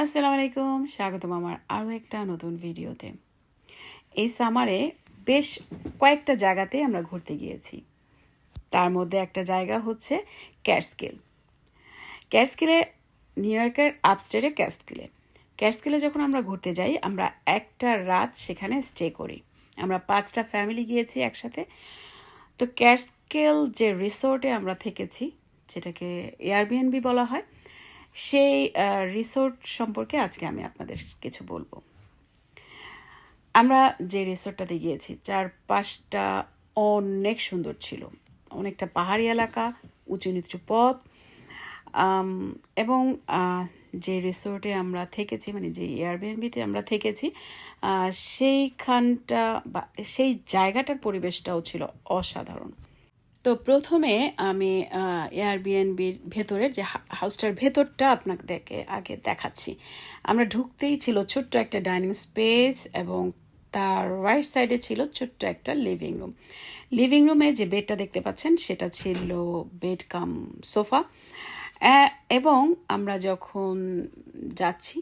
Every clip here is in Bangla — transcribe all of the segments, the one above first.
আসসালামু আলাইকুম স্বাগতম আমার আরও একটা নতুন ভিডিওতে। এই সামারে বেশ কয়েকটা জায়গাতে আমরা ঘুরতে গিয়েছি। তার মধ্যে একটা জায়গা হচ্ছে ক্যাটস্কেল। ক্যাটস্কেলে, নিউ ইয়র্কের আপস্টেটের ক্যাটস্কেলে। ক্যাটস্কেলে যখন আমরা ঘুরতে যাই, আমরা একটা রাত সেখানে স্টে করি। আমরা পাঁচটা ফ্যামিলি গিয়েছি একসাথে। তো ক্যাটস্কেল যে রিসোর্টে আমরা থেকেছি, যেটাকে এয়ারবিএনবি বলা হয় সেই রিসোর্ট সম্পর্কে আজকে আমি আপনাদের কিছু বলব। আমরা যে রিসোর্টটাতে গিয়েছি, চারপাশটা অনেক সুন্দর ছিল। অনেকটা পাহাড়ি এলাকা, উঁচু নিচু পথ এবং যে রিসোর্টে আমরা থেকেছি মানে যে এয়ারবিএনবিতে আমরা থেকেছি সেইখানটা বা, সেই জায়গাটার পরিবেশটাও ছিল অসাধারণ। তো প্রথমে আমি এয়ারবিএনবির ভেতরের যে হাউসটার ভেতরটা আপনাদেরকে আগে দেখাচ্ছি। আমরা ঢুকতেই ছিল ছোট্ট একটা ডাইনিং স্পেস এবং তার রাইট সাইডে ছিল ছোট্ট একটা লিভিং রুম লিভিং রুমে যে বেডটা দেখতে পাচ্ছেন, সেটা ছিল বেড কাম সোফা এবং আমরা যখন যাচ্ছি,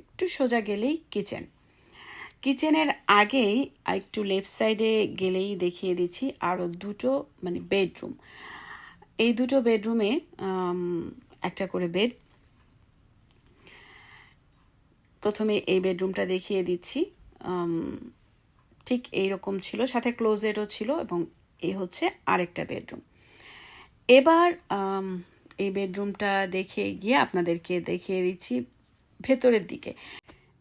একটু সোজা গেলেই কিচেন কিচেনের আগেই একটু লেফট সাইডে গেলেই দেখিয়ে দিচ্ছি আরও দুটো মানে বেডরুম এই দুটো বেডরুমে একটা করে বেড প্রথমে এই বেডরুমটা দেখিয়ে দিচ্ছি। ঠিক এই রকম ছিল। সাথে ক্লোজেটও ছিল এবং এই হচ্ছে আরেকটা বেডরুম এবার এই বেডরুমটা দেখে গিয়ে আপনাদেরকে দেখিয়ে দিচ্ছি ভেতরের দিকে।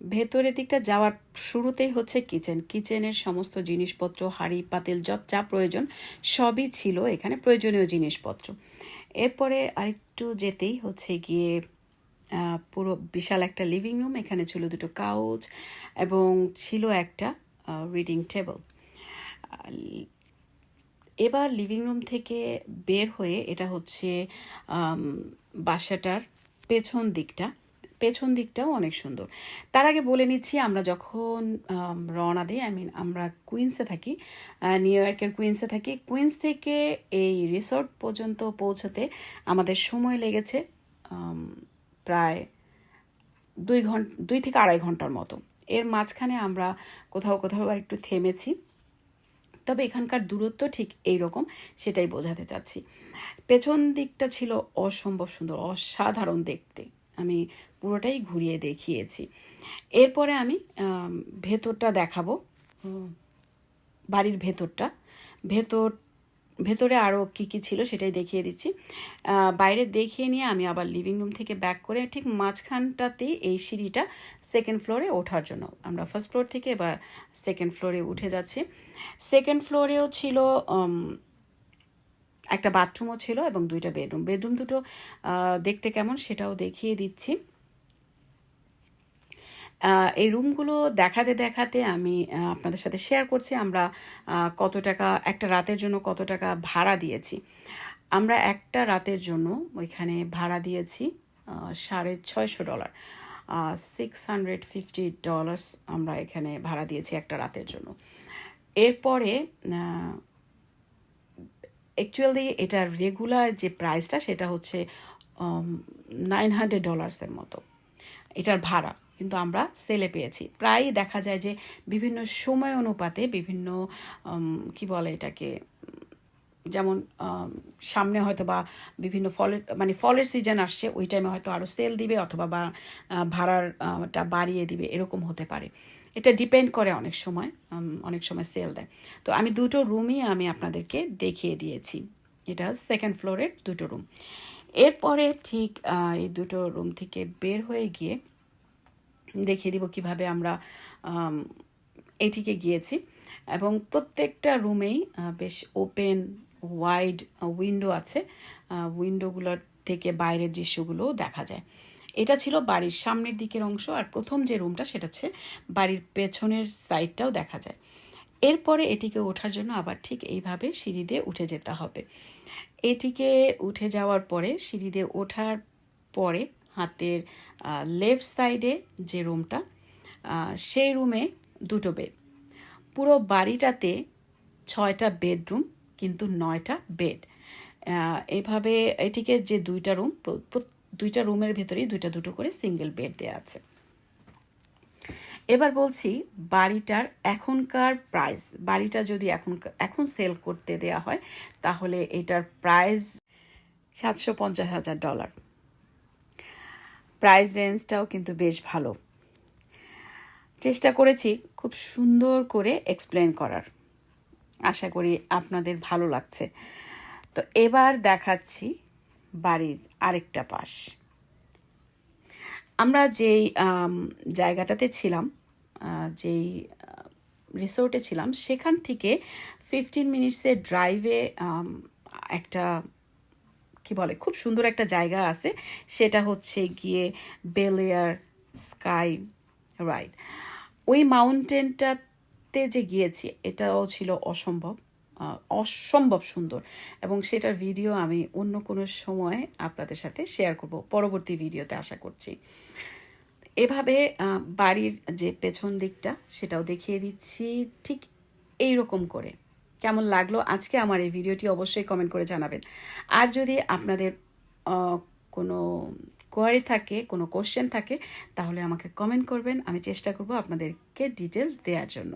ভেতরের দিকটা যাওয়ার শুরুতেই হচ্ছে কিচেন কিচেনের সমস্ত জিনিসপত্র, হাঁড়ি, পাতিল, যত যা প্রয়োজন, সবই ছিল এখানে প্রয়োজনীয় জিনিসপত্র। এরপরে আরেকটু যেতেই হচ্ছে গিয়ে পুরো বিশাল একটা লিভিং রুম এখানে ছিল দুটো কাউচ এবং ছিল একটা রিডিং টেবল এবার লিভিং রুম থেকে বের হয়ে এটা হচ্ছে বাসাটার পেছন দিকটা। পেছন দিকটাও অনেক সুন্দর। তার আগে বলে নিচ্ছি, আমরা যখন রওনা দিই আই মিন আমরা কুইন্সে থাকি নিউ ইয়র্কের কুইন্সে থাকি, কুইন্স থেকে এই রিসোর্ট পর্যন্ত পৌঁছতে আমাদের সময় লেগেছে প্রায় দুই ঘণ্টা দুই থেকে আড়াই ঘণ্টার মতো। এর মাঝখানে আমরা কোথাও কোথাও একটু থেমেছি। তবে এখানকার দূরত্ব ঠিক এই রকম সেটাই বোঝাতে চাচ্ছি। পেছন দিকটা ছিল অসম্ভব সুন্দর, অসাধারণ দেখতে। আমি পুরোটাই ঘুরিয়ে দেখিয়েছি। এরপরে আমি ভেতরটা দেখাবো। বাড়ির ভেতরটা। ভেতর, ভেতরে আরও কী কী ছিল সেটাই দেখিয়ে দিচ্ছি। বাইরে দেখিয়ে নিয়ে আমি আবার লিভিং রুম থেকে ব্যাক করে ঠিক মাঝখানটাতেই এই সিঁড়িটা সেকেন্ড ফ্লোরে ওঠার জন্য। আমরা ফার্স্ট ফ্লোর থেকে এবার সেকেন্ড ফ্লোরে উঠে যাচ্ছি। সেকেন্ড ফ্লোরেও ছিল একটা বাথরুমও ছিল এবং দুইটা বেডরুম বেডরুম দুটো দেখতে কেমন সেটাও দেখিয়ে দিচ্ছি। এই রুমগুলো দেখাতে দেখাতে আমি আপনাদের সাথে শেয়ার করছি। আমরা কত টাকা, একটা রাতের জন্য কত টাকা ভাড়া দিয়েছি। আমরা একটা রাতের জন্য ওইখানে ভাড়া দিয়েছি সাড়ে ছয়শো dollar six hundred fifty dollars আমরা এখানে ভাড়া দিয়েছি একটা রাতের জন্য। এরপরে অ্যাকচুয়ালি এটার রেগুলার যে প্রাইসটা সেটা হচ্ছে নাইন হান্ড্রেড ডলার্সের মতো। এটার ভাড়া কিন্তু আমরা সেলে পেয়েছি। প্রায়ই দেখা যায় যে বিভিন্ন সময় অনুপাতে বিভিন্ন কি বলে এটাকে যেমন সামনে হয়তো বা বিভিন্ন ফলের মানে ফলের সিজন আসছে ওই টাইমে হয়তো আরও সেল দিবে অথবা বা আহ, ভাড়ার আহ, টা বাড়িয়ে দিবে এরকম হতে পারে। এটা ডিপেন্ড করে অনেক সময় অনেক সময় সেল দেয়। তো আমি দুটো রুমই আমি আপনাদেরকে দেখিয়ে দিয়েছি। এটা সেকেন্ড ফ্লোরের দুটো রুম এরপরে ঠিক এই দুটো রুম থেকে বের হয়ে গিয়ে দেখিয়ে দিব কীভাবে আমরা এটিকে গিয়েছি। এবং প্রত্যেকটা রুমেই বেশ ওপেন ওয়াইড উইন্ডো আছে উইন্ডোগুলোর থেকে বাইরের দৃশ্যগুলো দেখা যায়। এটা ছিল বাড়ির সামনের দিকের অংশ আর প্রথম যে রুমটা সেটা হচ্ছে বাড়ির পেছনের সাইডটাও দেখা যায়। এরপরে এটিকে ওঠার জন্য আবার ঠিক এইভাবে সিঁড়ি দিয়ে উঠে যেতে হবে। এটিকে উঠে যাওয়ার পরে, সিঁড়ি দিয়ে ওঠার পরে হাতের লেফট সাইডে যে রুমটা সেই রুমে দুটো বেড পুরো বাড়িটাতে ছয়টা বেডরুম কিন্তু নয়টা বেড। এইভাবে এটিকে যে দুইটা রুম দুইটা রুমের ভেতরেই দুইটা দুটো করে সিঙ্গেল বেড দেওয়া আছে। এবার বলছি, বাড়িটার এখনকার প্রাইস, বাড়িটা যদি এখন এখন সেল করতে দেয়া হয়, তাহলে এটার প্রাইস সাতশো পঞ্চাশ হাজার ডলার। প্রাইস রেঞ্জটাও কিন্তু বেশ ভালো। চেষ্টা করেছি খুব সুন্দর করে এক্সপ্লেন করার। আশা করি আপনাদের ভালো লাগছে। তো এবার দেখাচ্ছি বাড়ির আরেকটা পাশ। আমরা যেই জায়গাটাতে ছিলাম যেই রিসোর্টে ছিলাম, সেখান থেকে ফিফটিন মিনিটসের ড্রাইভে একটা, কি বলে, খুব সুন্দর একটা জায়গা আছে। সেটা হচ্ছে গিয়ে বেলিয়ার স্কাই রাইড ওই মাউন্টেনটাতে যে গিয়েছি, এটাও ছিল অসম্ভব অসম্ভব সুন্দর। এবং সেটার ভিডিও আমি অন্য কোনো সময় আপনাদের সাথে শেয়ার করব, পরবর্তী ভিডিওতে আশা করছি। এভাবে বাড়ির যে পেছন দিকটা, সেটাও দেখিয়ে দিচ্ছি, ঠিক এই রকম করে। কেমন লাগল আজকে আমার এই ভিডিওটি অবশ্যই কমেন্ট করে জানাবেন। আর যদি আপনাদের কোনো কোয়ারি থাকে, কোনো কোশ্চেন থাকে, তাহলে আমাকে কমেন্ট করবেন, আমি চেষ্টা করব আপনাদেরকে ডিটেলস দেওয়ার জন্য।